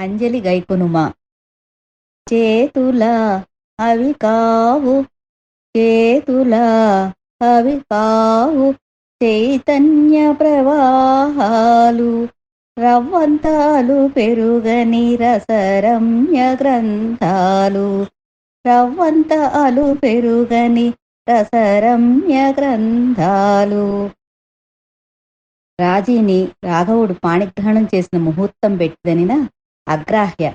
అంజలి గైకునుమ. చేతుల అవి కావు చేతుల అవి కావు. చైతన్య ప్రవాహాలు రవ్వంతాలు పెరుగని రసరమ్య గ్రంథాలు రవ్వంతాలు పెరుగని రసరమ్య గ్రంథాలు. రాజీని రాఘవుడు పాణిగ్రహణం చేసిన ముహూర్తం పెట్టిదనినా అగ్రాహ్య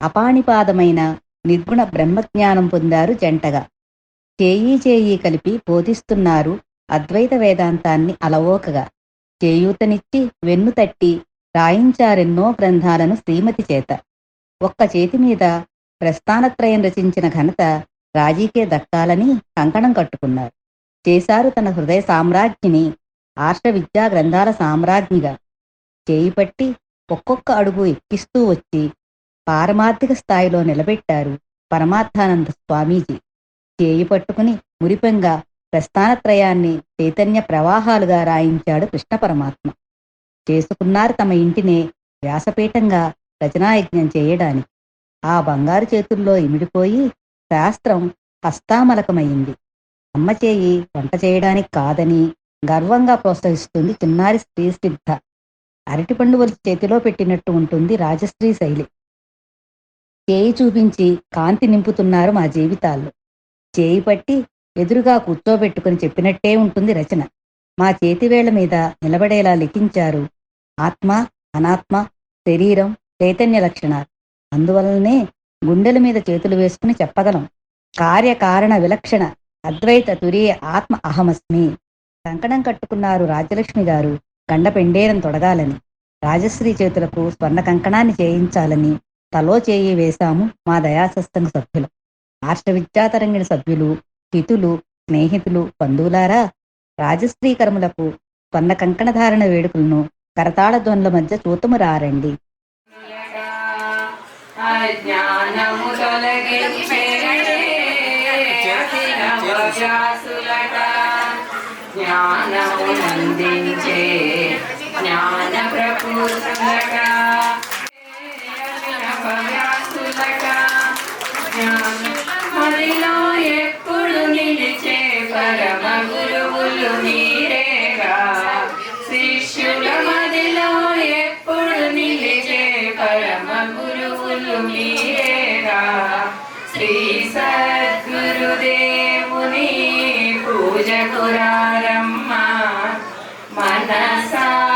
అపాణిపాదమైన నిర్గుణ బ్రహ్మజ్ఞానం పొందారు జంటగా. చేయి చేయి కలిపి బోధిస్తున్నారు అద్వైత వేదాంతాన్ని అలవోకగా. చేయూతనిచ్చి వెన్ను తట్టి రాయించారెన్నో గ్రంథాలను శ్రీమతి చేత. ఒక్క చేతి మీద ప్రస్థానత్రయం రచించిన ఘనత రాజీకే దక్కాలని కంకణం కట్టుకున్నారు. చేశారు తన హృదయ సామ్రాజ్ఞిని ఆర్ష విద్యా గ్రంథాల సామ్రాజ్ఞిగా. చేయి పట్టి ఒక్కొక్క అడుగు ఎక్కిస్తూ వచ్చి పారమార్థిక స్థాయిలో నిలబెట్టారు పరమార్థానంద స్వామీజీ. చేయి పట్టుకుని మురిపెంగా ప్రస్థానత్రయాన్ని చైతన్య ప్రవాహాలుగా రాయించాడు కృష్ణ పరమాత్మ. చేసుకున్నారు తమ ఇంటినే వ్యాసపీఠంగా రచనాయజ్ఞం చేయడానికి. ఆ బంగారు చేతుల్లో ఇమిడిపోయి శాస్త్రం హస్తామలకమైంది అమ్మ చేయి వంట చేయడానికి కాదని గర్వంగా ప్రోత్సహిస్తుంది చిన్నారి స్త్రీ సిద్ధ అరటిపండు వలిసి చేతిలో పెట్టినట్టు ఉంటుంది రాజశ్రీ శైలి. చేయి చూపించి కాంతి నింపుతున్నారు మా జీవితాల్లో. చేయి పట్టి ఎదురుగా కూర్చోబెట్టుకుని చెప్పినట్టే ఉంటుంది రచన. మా చేతివేళ్ళ మీద నిలబడేలా లిఖించారు ఆత్మ అనాత్మ శరీరం చైతన్య లక్షణాలు. అందువలనే గుండెల మీద చేతులు వేసుకుని చెప్పగలం. కార్యకారణ విలక్షణ అద్వైత తురీయ ఆత్మ అహమస్మి. కంకణం కట్టుకున్నారు రాజలక్ష్మి గారు గండపెండేరం తొడగాలని. రాజశ్రీ చేతులకు స్వర్ణ కంకణాన్ని చేయించాలని తలో చేయి వేశాము మా దయాసస్తంగ సభ్యులు. రాష్ట్ర విద్యాతరంగిణి సభ్యులు హితులు స్నేహితులు బంధువులారా రాజశ్రీ కర్ములకు స్వర్ణ కంకణధారణ వేడుకలను కరతాళ ధ్వనుల మధ్య చూతము రారండి. జ్ఞానము నందించే జ్ఞాన ప్రపూసులట మదిలో ఎప్పుడు నిలిచే పరమ గురువులు మీరేగా. శిష్యుల మదిలో ఎప్పుడు నిలిచే పరమ గురువులు మీరేగా. శ్రీ సద్గురుదేవుని పూజ కురారమ్మ. మనసా